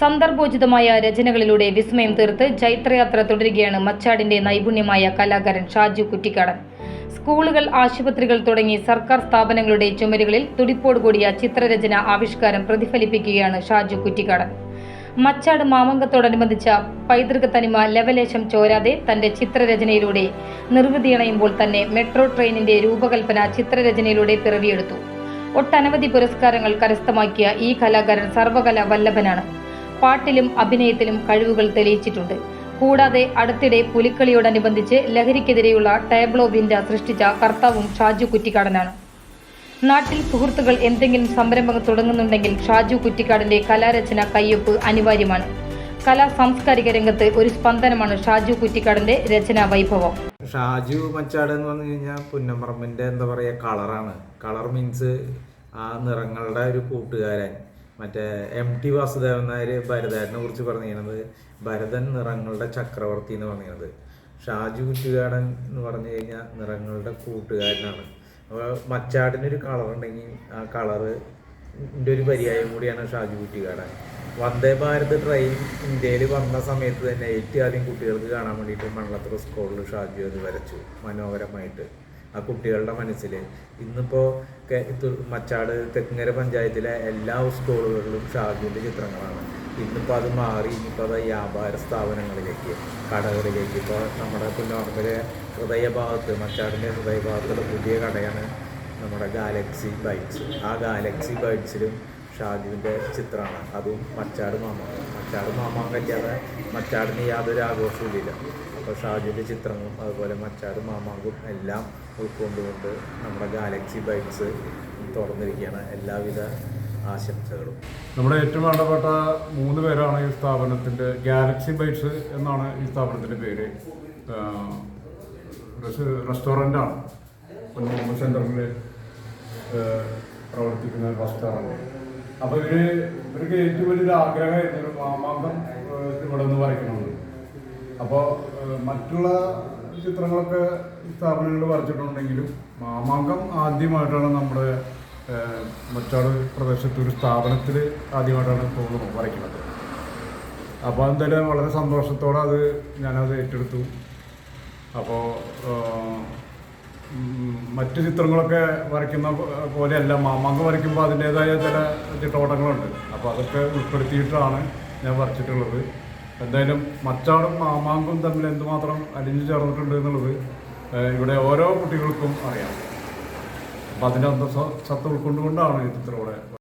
സന്ദർഭോചിതമായ രചനകളിലൂടെ വിസ്മയം തീർത്ത് ചൈത്രയാത്ര തുടരുകയാണ് മച്ചാടിന്റെ നൈപുണ്യമായ കലാകാരൻ ഷാജു കുറ്റിക്കാടൻ. സ്കൂളുകൾ ആശുപത്രികൾ തുടങ്ങി സർക്കാർ സ്ഥാപനങ്ങളുടെ ചുമരുകളിൽ തുടിപ്പോട് കൂടിയ ചിത്രരചന ആവിഷ്കാരം പ്രതിഫലിപ്പിക്കുകയാണ് ഷാജു കുറ്റിക്കാടൻ. മച്ചാട് മാമങ്കത്തോടനുബന്ധിച്ച പൈതൃക തനിമ ലവലേശം ചോരാതെ തന്റെ ചിത്രരചനയിലൂടെ നിർവൃതിയണയുമ്പോൾ തന്നെ മെട്രോ ട്രെയിനിന്റെ രൂപകൽപ്പന ചിത്രരചനയിലൂടെ പിറവിയെടുത്തു. ഒട്ടനവധി പുരസ്കാരങ്ങൾ കരസ്ഥമാക്കിയ ഈ കലാകാരൻ സർവകല വല്ലഭനാണ്. പാട്ടിലും അഭിനയത്തിലും കഴിവുകൾ തെളിയിച്ചിട്ടുണ്ട്. കൂടാതെ അടുത്തിടെ പുലിക്കളിയോടനുബന്ധിച്ച് ലഹരിക്കെതിരെയുള്ള ടേബ്ലോ വിൻഡ സൃഷ്ടിച്ച കർത്താവും ഷാജു കുറ്റിക്കാടനാണ്. നാട്ടിൽ സുഹൃത്തുക്കൾ എന്തെങ്കിലും സംരംഭം തുടങ്ങുന്നുണ്ടെങ്കിൽ ഷാജു കുറ്റിക്കാടിന്റെ കലാരചന കയ്യൊപ്പ് അനിവാര്യമാണ്. കലാ സാംസ്കാരിക രംഗത്ത് ഒരു സ്പന്ദനമാണ് ഷാജു കുറ്റിക്കാടിന്റെ രചനാ വൈഭവം. ഷാജു മച്ചാട് എന്ന് പറഞ്ഞു കഴിഞ്ഞാൽ പുന്നമ്പറമ്പിന്റെ എന്താ പറയുക കളറാണ്. കളർ മീൻസ് ആ നിറങ്ങളുടെ ഒരു കൂട്ടുകാരൻ. മറ്റേ എം ടി വാസുദേവൻ നായർ ഭരതേട്ടനെ കുറിച്ച് പറഞ്ഞിരുന്നത് ഭരതൻ നിറങ്ങളുടെ ചക്രവർത്തി എന്ന് പറഞ്ഞിരുന്നത്. ഷാജു കുറ്റുകാടൻ എന്ന് പറഞ്ഞു കഴിഞ്ഞാൽ നിറങ്ങളുടെ കൂട്ടുകാരനാണ്. അപ്പോൾ മച്ചാടിനൊരു കളർ ഉണ്ടെങ്കിൽ ആ കളറ് ഒരു പര്യായം കൂടിയാണ് ഷാജു കുറ്റിക്കാടൻ വന്ദേ ഭാരത് ട്രെയിൻ ഇന്ത്യയിൽ വന്ന സമയത്ത് തന്നെ ഏറ്റവും ആദ്യം കുട്ടികൾക്ക് കാണാൻ വേണ്ടിയിട്ട് മണ്ണത്തറ സ്കൂളിൽ ഷാജു അത് വരച്ചു മനോഹരമായിട്ട്. ആ കുട്ടികളുടെ മനസ്സിൽ ഇന്നിപ്പോൾ മച്ചാട് തെക്കുങ്ങര പഞ്ചായത്തിലെ എല്ലാ സ്കൂളുകളിലും ഷാജുവിന്റെ ചിത്രങ്ങളാണ്. ഇന്നിപ്പോൾ അത് മാറി ഇനിയിപ്പോൾ അത് വ്യാപാര സ്ഥാപനങ്ങളിലേക്ക് കടകളിലേക്ക്. ഇപ്പോൾ നമ്മുടെ പുന്നോർമ്മലെ ഹൃദയഭാഗത്ത് മച്ചാടിന്റെ ഹൃദയഭാഗത്തുള്ള പുതിയ കടയാണ് നമ്മുടെ ഗാലക്സി ബൈറ്റ്സ്. ആ ഗാലക്സി ബൈറ്റ്സിലും ഷാജുവിന്റെ ചിത്രമാണ്. അതും മച്ചാട് മാമാങ്കം മച്ചാട് ഇല്ലാതെ മച്ചാടിന് യാതൊരു ആഘോഷവും ഇല്ല. അപ്പോൾ ഷാജുവിന്റെ ചിത്രങ്ങളും അതുപോലെ മച്ചാട് മാമാങ്കും എല്ലാം ഉൾക്കൊണ്ടുകൊണ്ട് നമ്മുടെ ഗാലക്സി ബൈക്സ് തുറന്നിരിക്കുകയാണ്. എല്ലാവിധ ആശംസകളും. നമ്മുടെ ഏറ്റവും വേണ്ടപ്പെട്ട മൂന്ന് പേരാണ് ഈ സ്ഥാപനത്തിന്റെ ഗാലക്സി ബൈക്സ് എന്നാണ് ഈ സ്ഥാപനത്തിന്റെ പേര്. റെസ്റ്റോറന്റാണ് പൊന്നൂർ സെന്ററിൽ പ്രവർത്തിക്കുന്ന റെസ്റ്റോറന്റ് അപ്പോൾ ഇവർ ഇവർക്ക് ഏറ്റവും വലിയൊരു ആഗ്രഹമായിരുന്നു മാമാങ്കം ഇവിടെ നിന്ന് വരയ്ക്കണമെന്ന്. അപ്പോൾ മറ്റുള്ള ചിത്രങ്ങളൊക്കെ സ്ഥാപനങ്ങളിൽ വരച്ചിട്ടുണ്ടെങ്കിലും മാമാങ്കം ആദ്യമായിട്ടാണ് നമ്മുടെ മറ്റാട് പ്രദേശത്ത് ഒരു സ്ഥാപനത്തിൽ ആദ്യമായിട്ടാണ് തോന്നുന്നു വരയ്ക്കുന്നത്. അപ്പോൾ എന്തായാലും വളരെ സന്തോഷത്തോടെ അത് ഞാനത് ഏറ്റെടുത്തു. അപ്പോൾ മറ്റു ചിത്രങ്ങളൊക്കെ വരയ്ക്കുന്ന പോലെയല്ല. മാമാങ്കം വരയ്ക്കുമ്പോൾ അതിന്റേതായ ചില ചിട്ടവട്ടങ്ങളുണ്ട്. അപ്പോൾ അതൊക്കെ ഉൾപ്പെടുത്തിയിട്ടാണ് ഞാൻ വരച്ചിട്ടുള്ളത്. എന്തായാലും മച്ചാടും മാമാങ്കും തമ്മിൽ എന്തുമാത്രം അലിഞ്ഞു ചേർന്നിട്ടുണ്ട് എന്നുള്ളത് ഇവിടെ ഓരോ കുട്ടികൾക്കും അറിയാം. അപ്പം അതിന്റെ അന്തസത്ത ഉൾക്കൊണ്ടുകൊണ്ടാണ് ഈ ചിത്രം ഇവിടെ